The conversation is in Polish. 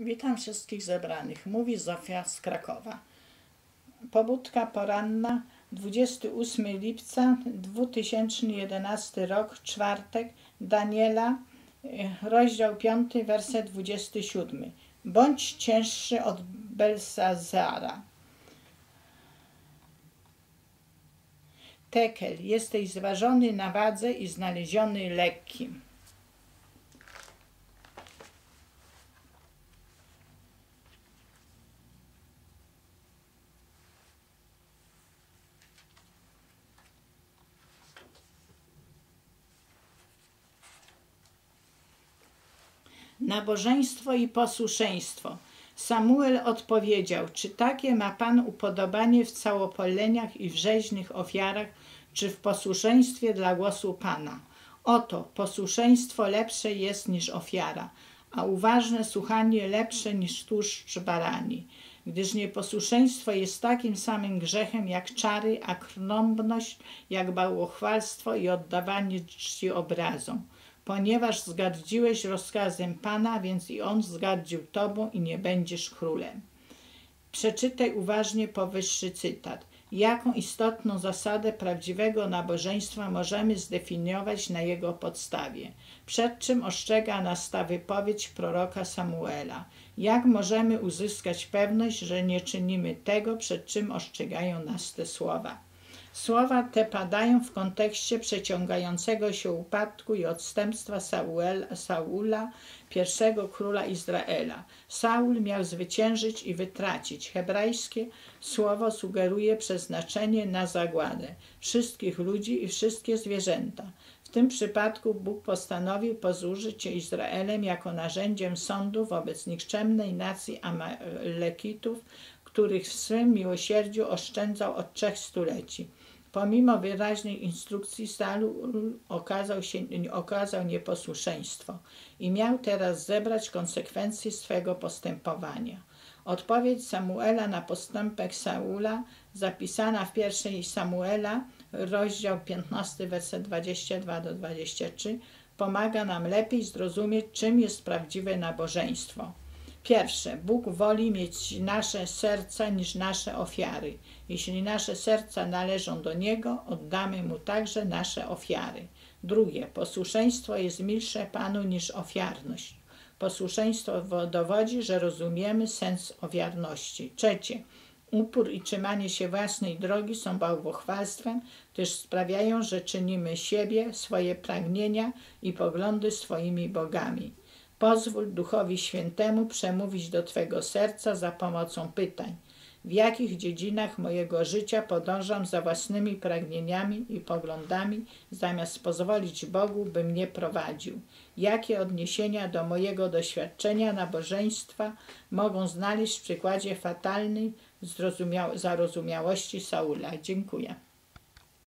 Witam wszystkich zebranych. Mówi Zofia z Krakowa. Pobudka poranna 28 lipca 2011 rok, czwartek, Daniela, eh, rozdział 5, werset 27. Bądź cięższy od Belsazara. Tekel, jesteś zważony na wadze i znaleziony lekkim. Nabożeństwo i posłuszeństwo. Samuel odpowiedział: Czy takie ma Pan upodobanie w całopoleniach i w rzeźnych ofiarach, czy w posłuszeństwie dla głosu Pana? Oto posłuszeństwo lepsze jest niż ofiara, a uważne słuchanie lepsze niż tłuszcz barani. Gdyż nieposłuszeństwo jest takim samym grzechem jak czary, a krnąbność jak bałwochwalstwo i oddawanie czci obrazom ponieważ zgardziłeś rozkazem Pana, więc i On zgardził Tobą i nie będziesz królem. Przeczytaj uważnie powyższy cytat. Jaką istotną zasadę prawdziwego nabożeństwa możemy zdefiniować na jego podstawie? Przed czym ostrzega nas ta wypowiedź proroka Samuela? Jak możemy uzyskać pewność, że nie czynimy tego, przed czym ostrzegają nas te słowa? Słowa te padają w kontekście przeciągającego się upadku i odstępstwa Saul, Saula, pierwszego króla Izraela. Saul miał zwyciężyć i wytracić. Hebrajskie słowo sugeruje przeznaczenie na zagładę wszystkich ludzi i wszystkie zwierzęta. W tym przypadku Bóg postanowił posłużyć się Izraelem jako narzędziem sądu wobec nikczemnej nacji Amalekitów, których w swym miłosierdziu oszczędzał od trzech stuleci. Pomimo wyraźnej instrukcji Saul okazał, się, okazał nieposłuszeństwo i miał teraz zebrać konsekwencje swego postępowania. Odpowiedź Samuela na postępek Saula, zapisana w pierwszej Samuela, rozdział 15, werset 22 do 23, pomaga nam lepiej zrozumieć, czym jest prawdziwe nabożeństwo. Pierwsze, Bóg woli mieć nasze serca niż nasze ofiary. Jeśli nasze serca należą do Niego, oddamy Mu także nasze ofiary. Drugie, posłuszeństwo jest milsze Panu niż ofiarność. Posłuszeństwo dowodzi, że rozumiemy sens ofiarności. Trzecie, upór i trzymanie się własnej drogi są bałwochwalstwem, gdyż sprawiają, że czynimy siebie, swoje pragnienia i poglądy swoimi bogami. Pozwól Duchowi Świętemu przemówić do Twego serca za pomocą pytań. W jakich dziedzinach mojego życia podążam za własnymi pragnieniami i poglądami, zamiast pozwolić Bogu, by mnie prowadził? Jakie odniesienia do mojego doświadczenia nabożeństwa mogą znaleźć w przykładzie fatalnej zarozumiałości Saula? Dziękuję.